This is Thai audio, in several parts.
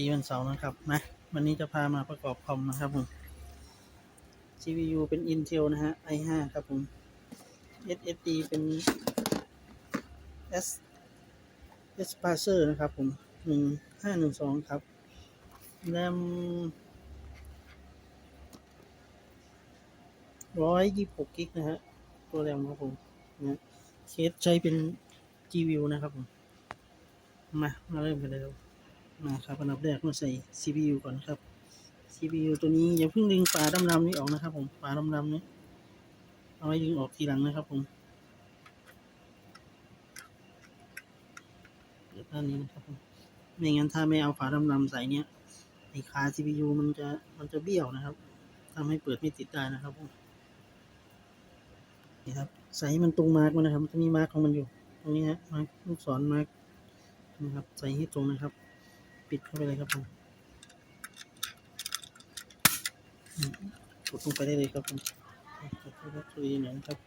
ดีวันเสาร์นะครับนะวันนี้จะพามาประกอบคอมนะครับผม CPU เป็น Intel นะฮะ i5 ครับผม SSD เป็น S S p a c e r นะครับผมหนึ่งห้าหนึ่งสองครับแรมร้อยยี่สิบหกกิกนะฮะ ตัวแรมครับผมนะเคสใช้เป็น GView นะครับผม มา มาเริ่มกันเลยครับ มาครับอันดับแรกมาใส่ CPU ก่อนครับ CPU ตัวนี้อย่าเพิ่งดึงฝาดำๆนี้ออกนะครับ ผมฝาดำๆนี้เอาไว้ดึงออกทีหลังนะครับผมเดี๋ยวด้านนี้นะครับผมไม่งั้นถ้าไม่เอาฝาดำๆใส่เนี้ยไอ้คา CPU มันจะมันจะเบี้ยวนะครับทำให้เปิดไม่ติดได้นะครับผมนี่ครับใส่ให้มันตรงมาร์กมันนะครับมันจะมีมาร์กของมันอยู่ ตรงนี้ฮะมาร์กลูกศรมาร์กนะครับ ใส่ให้ตรงนะครับ ปิดเข้าไปเลยครับผมกดลงไปได้เลยครับผมกดเข้าไปตัวนี้หน่อยนะครับ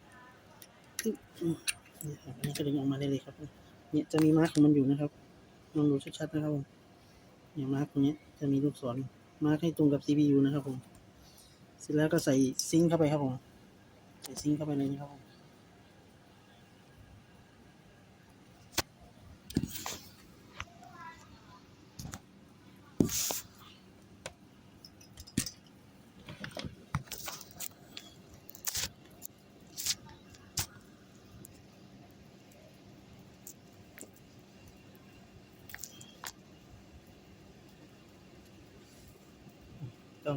นี่ครับอันนี้ก็ดึงออกมาได้เลยครับเนี่ยจะมีมาร์กของมันอยู่นะครับลองดูชัดๆนะครับผมเนี่ยมาร์กตรงนี้จะมีลูกศรมาร์กให้ตรงกับ CPU นะครับผม เสร็จแล้วก็ใส่ซิงค์เข้าไปครับผม ใส่ซิงค์เข้าไปเลยนะครับผม ก็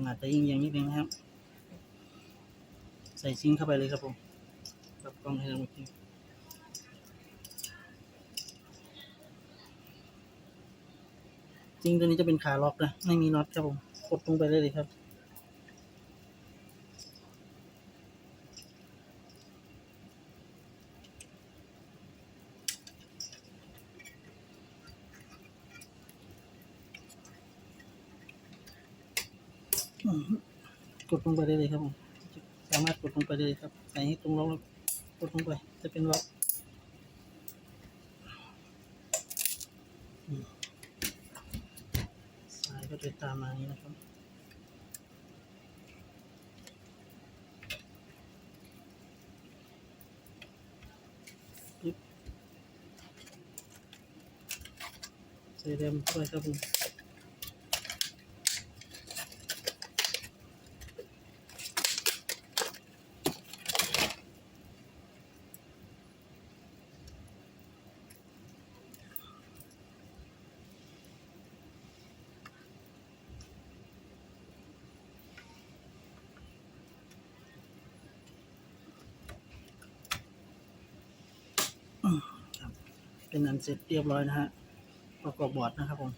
อาจจะยิงอย่างนิดนึงนะครับ ใส่ซิงค์เข้าไปเลยครับผมปรับกล้องให้เราอี กทีซิงตัวนี้จะเป็นขาล็อกนะ ไม่มีน็อตครับผม กดลงไปได้เลยครับ กดลงไปได้เลยครับผม สามารถกดลงไปได้เลยครับ ใส่ให้ตรงล็อกแล้วกดลงไป จะเป็นล็อกอืมสาย ก็จะตามมาอย่างนี้นะครับใส่แรมเข้าไปครับผม เป็นอันเสร็จเรียบร้อยนะฮะ ประกอบบอร์ดนะครับผม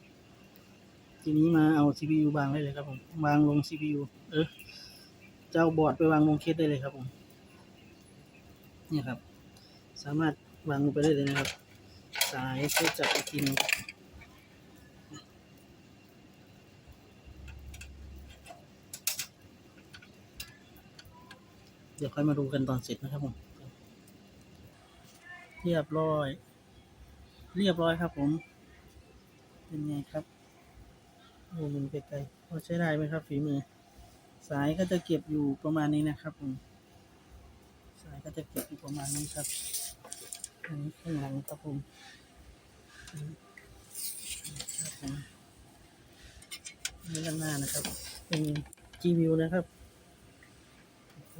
ทีนี้มาเอา CPU วางได้เลยครับผม วางลง CPU เออเจะเอาบอร์ดไปวางลงเคสได้เลยครับผมเนี่ยครับ สามารถวางลงไปได้เลยนะครับ สายเพื่อจับอีกทีนึงเดี๋ยวค่อยมาดูกันตอนเสร็จนะครับผม เรียบร้อย เรียบร้อยครับผม เป็นไงครับโอ้มันไกลๆพอใช้ได้ไหมครับฝีมือ สายก็จะเก็บอยู่ประมาณนี้นะครับผม สายก็จะเก็บอยู่ประมาณนี้ครับอันนี้ข้างหลังครับผมครับผมนี่ด้านหน้านะครับ เป็น G-View นะครับ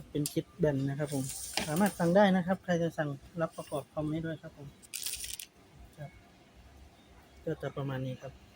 เป็นคิดแบนนะครับผม สามารถสั่งได้นะครับ ใครจะสั่งรับประกอบคอมให้ด้วยครับผม ก็จะประมาณนี้ครับ